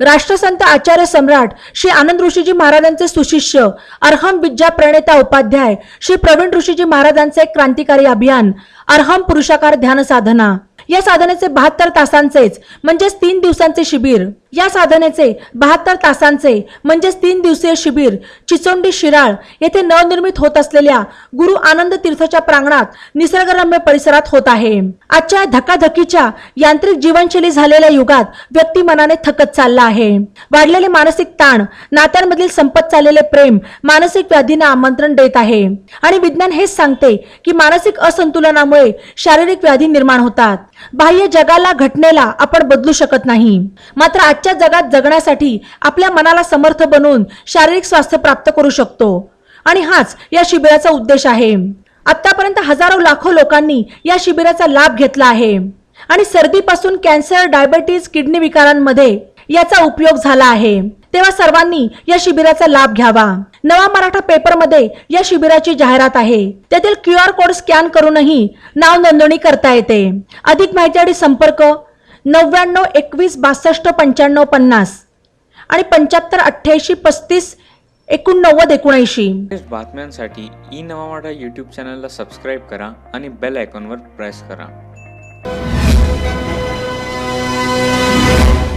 राष्ट्रसंत आचार्य सम्राट श्री आनंद ऋषीजी महाराजांचे सुशिष्य अर्हम बिज्जा प्रणेता उपाध्याय श्री प्रवीण ऋषीजी महाराजांचे क्रांतिकारी अभियान अर्हम पुरुषाकार ध्यान साधना. या साधनेचे बहात्तर तासांचेच म्हणजेच तीन दिवसांचे शिबिर. या साधनेचे बहात्तर तासांचे म्हणजेच तीन दिवसीय शिबिर चिचोंडी शिराळ येथे नवनिर्मित होत असलेल्या गुरु आनंद तीर्थच्या प्रांगणात निसर्गरम्य परिसरात होत आहे. आजच्या धकाधकीच्या यांत्रिक जीवनशैली झालेल्या युगात व्यक्ती मनाने थकत चालला आहे. वाढलेले मानसिक ताण नात्यांमधील संपत चाललेले प्रेम मानसिक व्याधींना आमंत्रण देत आहे. आणि विज्ञान हेच सांगते की मानसिक असंतुलनामुळे शारीरिक व्याधी निर्माण होतात. बाह्य जगाला घटनेला आपण बदलू शकत नाही. मात्र आजच्या जगात जगण्यासाठी आपल्या मनाला समर्थ बनवून शारीरिक स्वास्थ्य प्राप्त करू शकतो. आणि हाच या शिबिराचा उद्देश आहे. आतापर्यंत हजारो लाखो लोकांनी या शिबिराचा लाभ घेतला आहे. आणि सर्दीपासून कॅन्सर डायबेटीज किडनी विकारांमध्ये याचा उपयोग झाला आहे. तेव्हा सर्वांनी या शिबिराचा लाभ घ्यावा. नवा मराठा पेपरमध्ये या शिबिराची जाहिरात आहे. त्यातील क्यू आर कोड स्कॅन करूनही नाव नोंदणी करता येते. अधिक माहिती आणि संपर्क नव्याण्णव एकवीस बासष्ट पंच्याण्णव पन्नास आणि पंच्याहत्तर अठ्ठ्याऐंशी पस्तीस एकोणनव्वद एकोणऐंशी. बातम्यांसाठी ई नवा मराठा यूट्यूब चॅनलला सबस्क्राईब करा आणि बेल आयकॉनवर प्रेस करा.